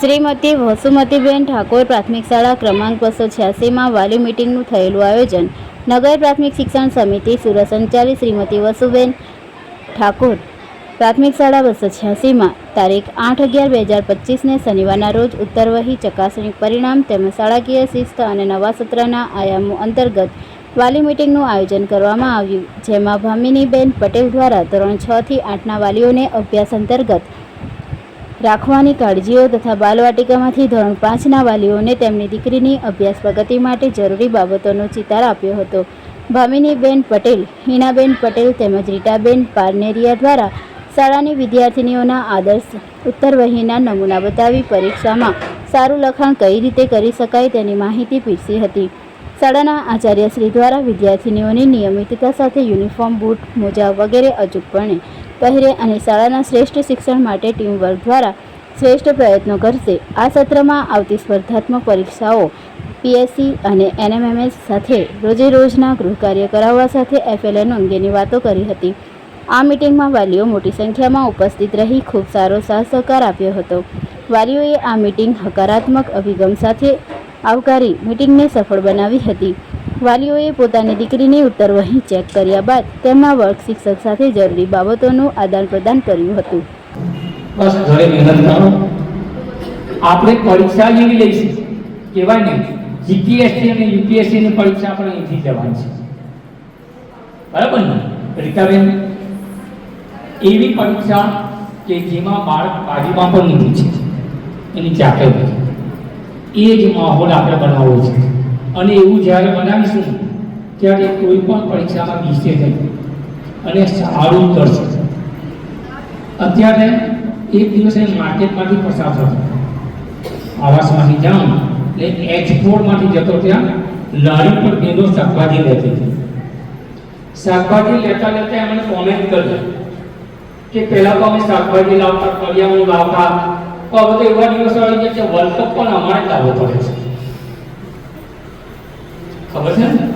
શ્રીમતી વસુમતીબેન ઠાકોર પ્રાથમિક શાળા ક્રમાંક બસો છ્યાસીમાં વાલી મિટિંગનું થયેલું આયોજન નગર પ્રાથમિક શિક્ષણ સમિતિ સુરત સંચાલિત શ્રીમતી વસુબેન ઠાકોર પ્રાથમિક શાળા બસો છ્યાસીમાં તારીખ આઠ અગિયાર બે હજાર પચીસને શનિવારના રોજ ઉત્તરવહી ચકાસણી પરિણામ તેમજ શાળાકીય શિસ્ત અને નવા સત્રના આયામો અંતર્ગત વાલી મિટિંગનું આયોજન કરવામાં આવ્યું, જેમાં ભામિનીબેન પટેલ દ્વારા ધોરણ છથી આઠના વાલીઓને અભ્યાસ અંતર્ગત રાખવાની કાળજીઓ તથા બાલવાટિકામાંથી ધોરણ પાંચના વાલીઓને તેમની દીકરીની અભ્યાસ પ્રગતિ માટે જરૂરી બાબતોનો ચિતાર આપ્યો હતો. ભામિનીબેન પટેલ, હિનાબેન પટેલ તેમજ રીટાબેન પારનેરિયા દ્વારા શાળાની વિદ્યાર્થિનીઓના આદર્શ ઉત્તરવહીના નમૂના બતાવી પરીક્ષામાં સારું લખાણ કઈ રીતે કરી શકાય તેની માહિતી પીરસી હતી. શાળાના આચાર્યશ્રી દ્વારા વિદ્યાર્થિનીઓની નિયમિતતા સાથે યુનિફોર્મ બૂટ, મોજા વગેરે અચૂકપણે પહેરે અને શાળાના શ્રેષ્ઠ શિક્ષણ માટે ટીમવર્ક દ્વારા શ્રેષ્ઠ પ્રયત્નો કરશે. આ સત્રમાં આવતી સ્પર્ધાત્મક પરીક્ષાઓ પીએસસી અને એનએમએમએસ સાથે રોજે રોજના ગૃહકાર્ય કરાવવા સાથે એફએલએન અંગેની વાતો કરી હતી. આ મિટિંગમાં વાલીઓ મોટી સંખ્યામાં ઉપસ્થિત રહી ખૂબ સારો સાથ સહકાર આપ્યો હતો. વાલીઓએ આ મિટિંગ હકારાત્મક અભિગમ સાથે આવકારી મિટિંગને સફળ બનાવી હતી. વાલીઓએ પોતાની દીકરીની ઉત્તરવહી ચેક કર્યા બાદ તેમના વર્ગ શિક્ષક સાથે જરૂરી બાબતોનું આદાન પ્રદાન કર્યું હતું. બસ, ઘરે મહેનત કરો. આપણે પરીક્ષા જેવી લઈશું. કહેવાય ને, જીપીએસસી અને યુપીએસસી ની પરીક્ષા આપણે અહીંથી જવાની છે. બરાબર ને? રીતાબેન એવી પરીક્ષા કે જેમાં બાળક બાજુમાં પણ નથી છે. એની જાતે એ જ માહોલ આપણે બનાવવો છે. અને એવું જ્યારે બનાવીશું ત્યારે કોઈ પણ પરીક્ષામાં બેસે જાય. અને સારું કરશે અત્યારે એક દિવસે માર્કેટમાંથી પસાર થતો. આવાસમાંથી જાઉં એટલે એક્સપોર્ટમાંથી જતો ત્યાં લારી પર બેનો શાકભાજી લેતી હતી. શાકભાજી લેતા લેતા એમણે કોમેન્ટ કરી કે પહેલાં તો અમે શાકભાજી લાવતા કરિયાણું લાવતા. તો હવે તો એવા દિવસો આવી ગયા કે વર્લ્ડ કપ પણ અમારે લાવવો પડે છે. ખબર છે ને?